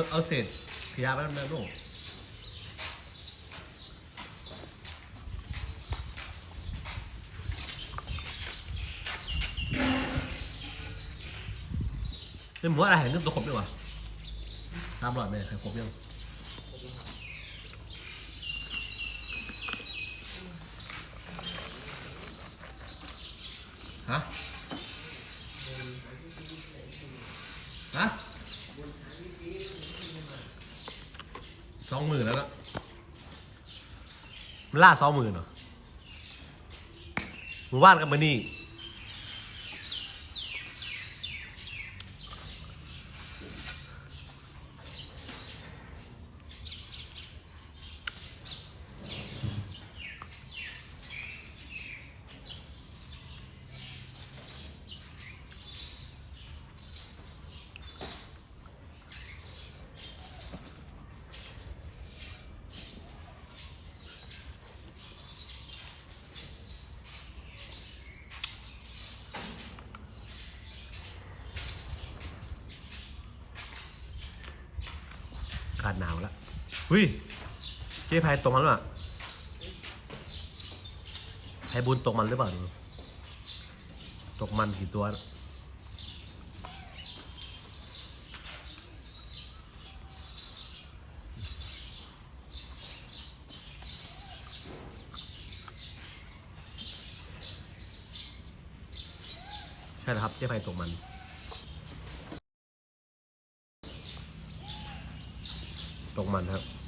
เอาเอาเศษขยะไปนั่นนลูกเป็นหมูอะไรเห็นนึ่งตัวครบดีกว่าตามหลอดเลยใครครบยังฮะ ฮะส องหมื่นแล้วนะมันล่าสองหมื่นเหรอหมู่บ้านกันมานี่ ขาดหนาวแล้วหุ้ยเจ๊พายตกมันหรือเปล่าไพบุญตกมันหรือเปล่าดูตกมันกี่ตัวใช่แล้วครับเจ๊พายตกมัน ตกมันครับ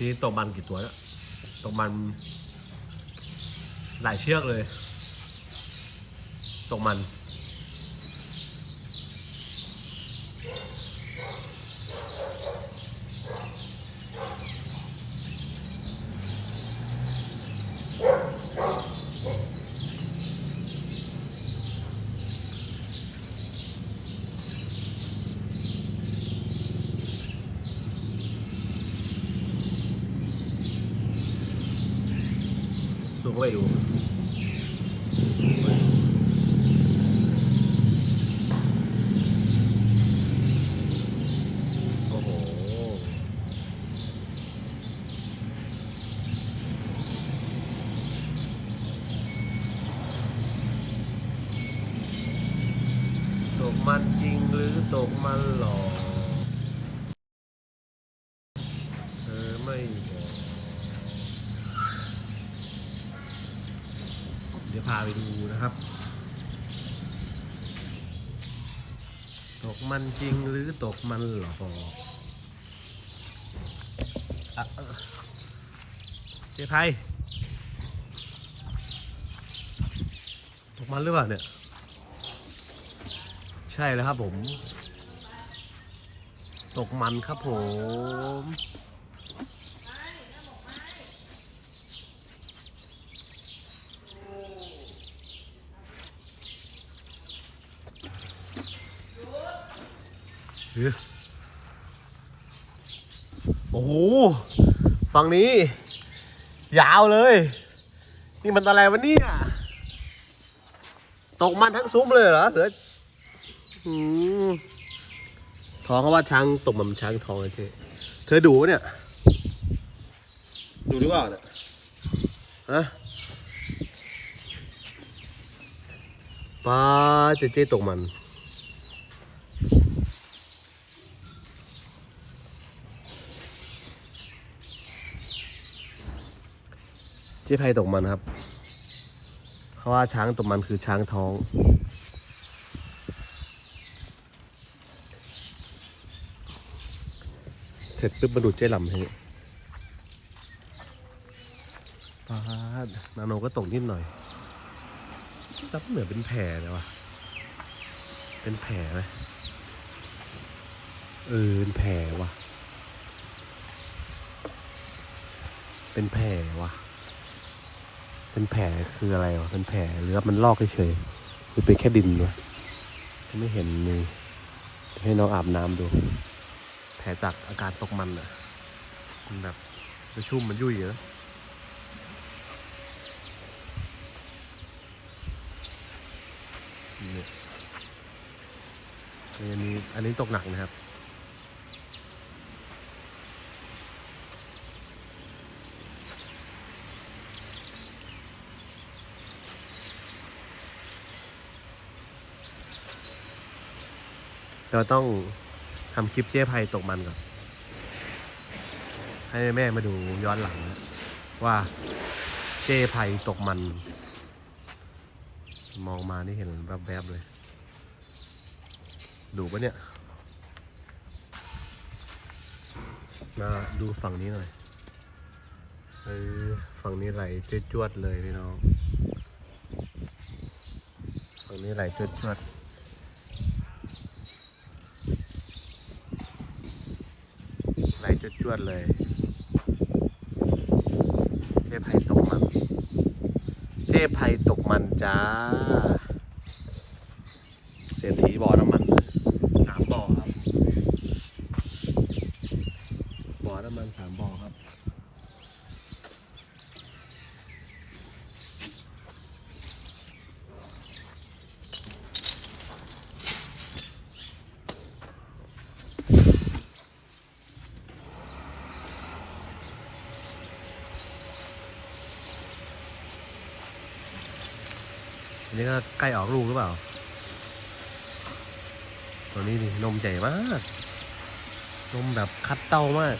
นี้ตกมันกี่ตัวแล้วตกมัน หลายเชือกเลย ตกมัน สูงเข้าไปดูโอ้โหตกมันจริงหรือตกมันหลอกเธอไม่บอก เดี๋ยวพา ไปดูนะครับ ตกมันจริงหรือตกมันหลอกอะเอ่อเจ๊ไพตกมันหรือเปล่าเนี่ย ใช่แล้วครับผม ตกมันครับผม โอ้โห ฝั่งนี้ ยาวเลย นี่มันอะไรวะเนี่ย ตกมันทั้งซุ้มเลยเหรอเหลือทองเขาว่าช้างตกมันช้างทองเลยเจ๊เธอดูเนี่ย ดูหรือเปล่าเนี่ยฮะป้าเจ๊เจ๊ตกมัน เจ๊ไพตกมันครับเพราะว่าช้างตกมันคือช้างท้อง เสร็จปุ๊บมาดูเจ๊ลำให้ปาดนาโนก็ตกนิดหน่อยแต่เหมือนเป็นแผลเลยวะเป็นแผลไหมเออเป็นแผลว่ะเป็นแผลว่ะ เป็นแผลคืออะไรวะเป็นแผลหรือว่ามันลอกเฉยๆหรือเป็นแค่ดินวะไม่เห็นเลยให้น้องอาบน้ำดู แผลจากอาการตกมันอะมันแบบมันชุ่มมันยุ่ยเยอะนี่นี่อันนี้อันนี้ตกหนักนะครับ เราต้องทำคลิปเจ๊ไพตกมันก่อน ให้แม่มาดูย้อนหลังนะว่าเจ๊ไพตกมัน มองมานี่เห็นแวบๆเลย ดูปะเนี่ย มาดูฝั่งนี้หน่อยเออฝั่งนี้ไหลจวดๆเลยพี่น้อง ฝั่งนี้ไหลจวดๆ วดเลยเจ๊ไพตกมันเจ๊ไพตกมันจ้า เศรษฐีบ่อน้ำมันสามบ่อครับ บ่อน้ำมันสามบ่อครับ อันนี้ก็ใกล้ออกลูกหรือเปล่า ตัวนี้นี่นมใหญ่มาก นมแบบคัดเต้ามาก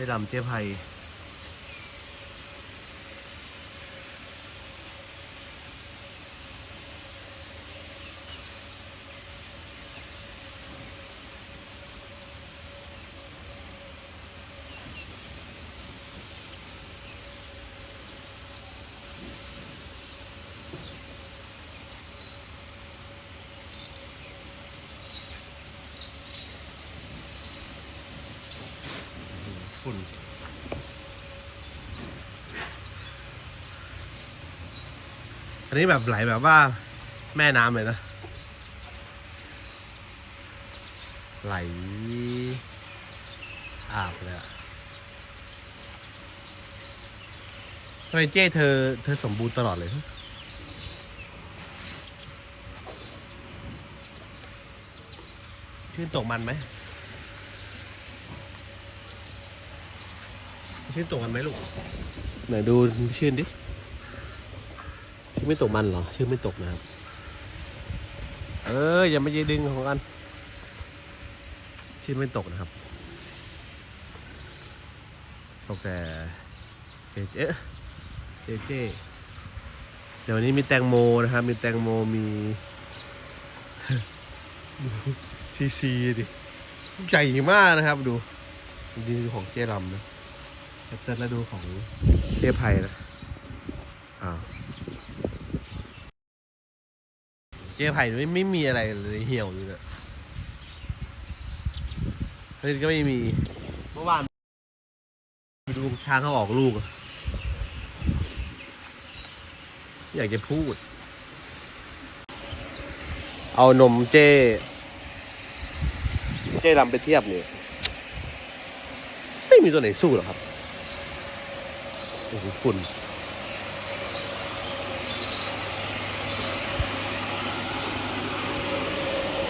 ได้ดำเจ๊ไพ ฝุ่นอันนี้แบบไหลแบบว่าแม่น้ำเลยนะ ไหลอาบเลยอะทำไมเจ้เธอ เธอสมบูรณ์ตลอดเลยชื่นตกมันไหม ชื่นตกมันไหมลูกไหนดูชื่นดิชื่อไม่ตกมันเหรอ ชื่อไม่ตกนะครับ เอออย่ามาเยดึงของกัน ชื่อไม่ตกนะครับ ตกแต่เจเจเจเจเดี๋ยววันนี้มีแตงโมนะครับ มีแตงโมมีซีซีดิใหญ่มากนะครับดูดีดูของเจลำนะ แล้วดูของเจไพนะอ้าวเจ๊ไผ่ไม่ไม่มีอะไรเลยเหี่ยวอยู่เลยเฮ้ยก็ไม่มีเมื่อวานไปดูช้างเขาออกลูกอะอยากจะพูด เอานมเจ้เจ้ดำไปเทียบเนี่ยไม่มีตัวไหนสู้หรอกครับ โอ้โหฝุ่น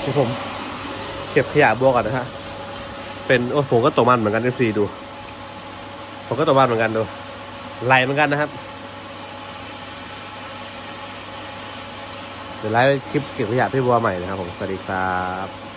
เดี๋ยวผมเก็บขยะบัวก่อนนะฮะ เป็นโอ้ผมก็ตกมันเหมือนกันเอฟซีดู ผมก็ตกมันเหมือนกันดูไหลเหมือนกันนะครับ เดี๋ยวไลฟ์คลิปเก็บขยะพี่บัวใหม่นะครับผม สวัสดีครับ